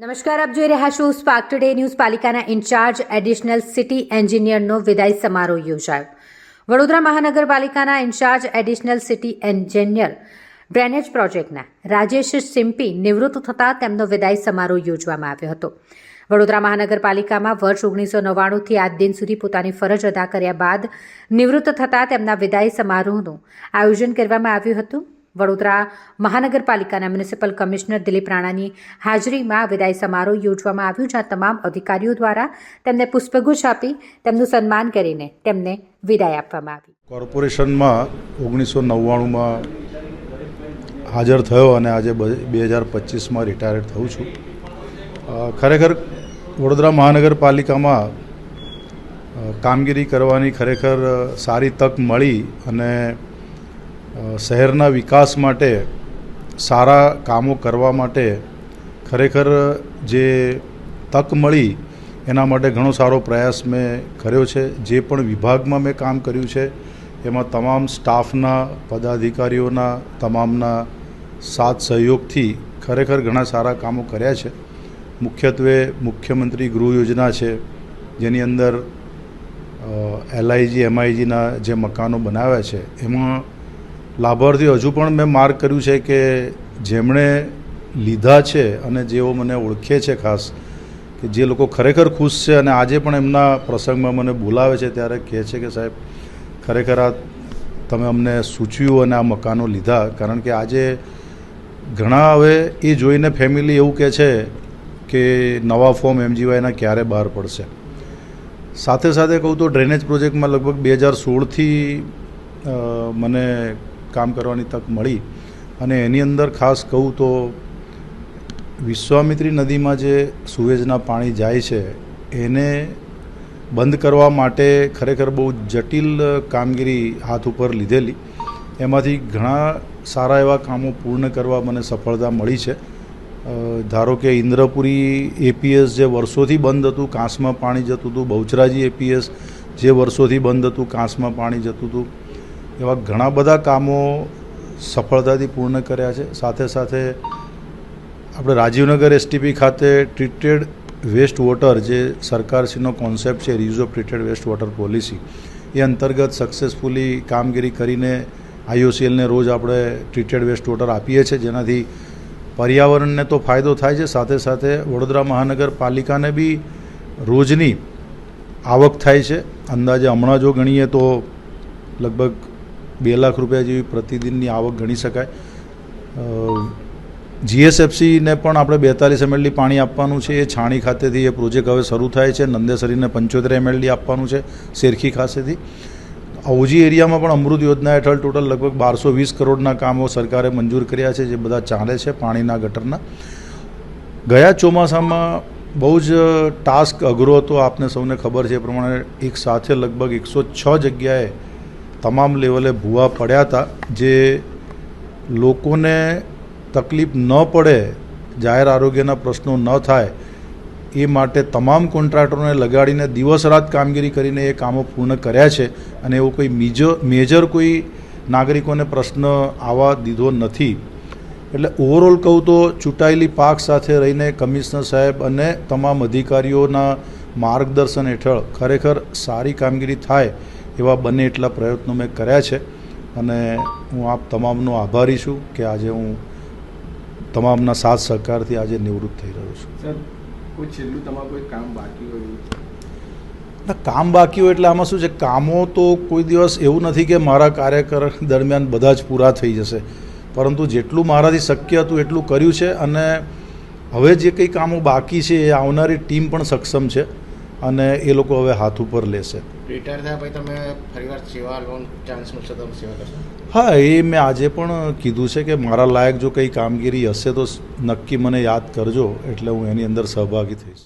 નમસ્કાર, આપ જોઈ રહ્યા છો સ્પાર્ક ટુડે ન્યૂઝ પાલિકાના ઇન્ચાર્જ એડિશનલ સિટી એન્જિનિયરનો વિદાય સમારોહ યોજાયો. વડોદરા મહાનગરપાલિકાના in charge additional city engineer drainage પ્રોજેક્ટના રાજેશ સિમ્પી નિવૃત્ત થતાં તેમનો વિદાય સમારોહ યોજવામાં આવ્યો હતો. વડોદરા મહાનગરપાલિકામાં વર્ષ ઓગણીસો નવ્વાણુંથી આજ દિન સુધી પોતાની ફરજ અદા કર્યા બાદ નિવૃત્ત થતાં તેમના વિદાય સમારોહનું આયોજન કરવામાં આવ્યું હતું. વડોદરા મહાનગરપાલિકાના મ્યુનિસિપલ કમિશનર દિલીપ રાણાની હાજરીમાં વિદાય સમારોહ યોજવામાં આવ્યું, જ્યાં તમામ અધિકારીઓ દ્વારા તેમને પુષ્પગુચ્છ આપી તેમનું સન્માન કરીને તેમને વિદાય આપવામાં આવી. કોર્પોરેશનમાં ઓગણીસો નવ્વાણુંમાં હાજર થયો અને આજે બે હજાર પચીસમાં રિટાયર્ડ થઉં છું. ખરેખર વડોદરા મહાનગરપાલિકામાં કામગીરી કરવાની ખરેખર સારી તક મળી અને શહેરના વિકાસ માટે સારા કામો કરવા માટે ખરેખર જે તક મળી એના માટે ઘણો સારો પ્રયાસ મેં કર્યો છે. જે પણ વિભાગમાં મેં કામ કર્યું છે, એમાં તમામ સ્ટાફના, પદાધિકારીઓના, તમામના સાથ સહયોગથી ખરેખર ઘણા સારા કામો કર્યા છે. મુખ્યત્વે મુખ્યમંત્રી ગૃહ યોજના છે, જેની અંદર એલઆઈજી એમઆઈજીના જે મકાનો બનાવ્યા છે, એમાં લાભાર્થી હજુ પણ મેં માર્ક કર્યું છે કે જેમણે લીધા છે અને જેઓ મને ઓળખે છે ખાસ, કે જે લોકો ખરેખર ખુશ છે અને આજે પણ એમના પ્રસંગમાં મને બોલાવે છે ત્યારે કહે છે કે સાહેબ, ખરેખર આ તમે અમને સૂચવ્યું અને આ મકાનો લીધા. કારણ કે આજે ઘણા હવે એ જોઈને ફેમિલી એવું કહે છે કે નવા ફોર્મ એમજીવાયના ક્યારે બહાર પડશે. સાથે સાથે કહું તો ડ્રેનેજ પ્રોજેક્ટમાં લગભગ બે હજાર સોળથી મને કામ કરવાની તક મળી. અને એની અંદર ખાસ કહું તો વિશ્વામિત્રી નદીમાં જે સુએજના પાણી જાય છે, એને બંધ કરવા માટે ખરેખર બહુ જટિલ કામગીરી હાથ ઉપર લીધેલી. એમાંથી ઘણા સારા એવા કામો પૂર્ણ કરવા મને સફળતા મળી છે. ધારો કે ઇન્દ્રપુરી એપીએસ જે વર્ષોથી બંધ હતું, કાંસમાં પાણી જતું હતું, બહુચરાજી એપીએસ જે વર્ષોથી બંધ હતું, કાંસમાં પાણી જતું હતું એવા ઘણા બધા કામો સફળતાથી પૂર્ણ કર્યા છે. સાથે સાથે આપણે રાજીવનગર એસટીપી ખાતે ટ્રીટેડ વેસ્ટ વોટર જે સરકારશ્રીનો કોન્સેપ્ટ છે reuse of treated waste water policy એ અંતર્ગત સક્સેસફુલી કામગીરી કરીને આઈઓસીએલને રોજ આપણે ટ્રીટેડ વેસ્ટ વોટર આપીએ છીએ, જેનાથી પર્યાવરણને તો ફાયદો થાય છે. સાથે સાથે વડોદરા મહાનગરપાલિકાને બી રોજની આવક થાય છે. અંદાજે હમણાં જો ગણીએ તો લગભગ બે લાખ રૂપિયા જેવી પ્રતિદિનની આવક ગણી શકાય. જીએસએફસીને પણ આપણે બેતાલીસ એમએલડી પાણી આપવાનું છે, એ છાણી ખાતેથી એ પ્રોજેક્ટ હવે શરૂ થાય છે, નંદેસરીને પંચોતેર એમએલડી આપવાનું છે, શેરખી ખાતેથી. ઔજી એરિયામાં પણ અમૃત યોજના હેઠળ ટોટલ લગભગ બારસો વીસ કરોડના કામો સરકારે મંજૂર કર્યા છે, જે બધા ચાલે છે પાણીના ગટરના. ગયા ચોમાસામાં બહુ જ ટાસ્ક અઘરો હતો, આપને સૌને ખબર છે, એ પ્રમાણે એક સાથે લગભગ એકસો છ જગ્યાએ તમામ લેવલે ભૂવા પડ્યા હતા, જે લોકોને તકલીફ ન પડે, જાહેર આરોગ્યના પ્રશ્નો ન થાય, એ માટે તમામ કોન્ટ્રાક્ટરોને લગાડીને દિવસ રાત કામગીરી કરીને એ કામો પૂર્ણ કર્યા છે અને એવો કોઈ મેજર મેજર કોઈ નાગરિકોને પ્રશ્ન આવવા દીધો નથી. એટલે ઓવરઓલ કહું તો ચૂંટાયેલી પાક સાથે રહીને કમિશનર સાહેબ અને તમામ અધિકારીઓના માર્ગદર્શન હેઠળ ખરેખર સારી કામગીરી થાય એવા બને એટલા પ્રયત્નો મેં કર્યા છે અને હું આપ તમામનો આભારી છું કે આજે હું તમામના સાથ સહકારથી આજે નિવૃત્ત થઈ રહ્યો છું. સર કોઈ છેલ્લું તમારું કોઈ કામ બાકી હોય ના કામ બાકી હોય એટલે આમાં શું છે? કામો તો કોઈ દિવસ એવું નથી કે મારા કાર્યકર દરમિયાન બધા જ પૂરા થઈ જશે. પરંતુ જેટલું મારાથી શક્ય હતું એટલું કર્યું છે અને હવે જે કંઈ કામો બાકી છે એ આવનારી ટીમ પણ સક્ષમ છે અને એ લોકો હવે હાથ ઉપર લેશે. રિટાયર થયા પછી તમે ફરીવાર સેવા લોન ચાન્સ મળશે તમે સેવા કરશો? હા, એ મેં આજે પણ કીધું છે કે મારા લાયક જો કંઈ કામગીરી હશે તો નક્કી મને યાદ કરજો એટલે હું એની અંદર સહભાગી થઈશ.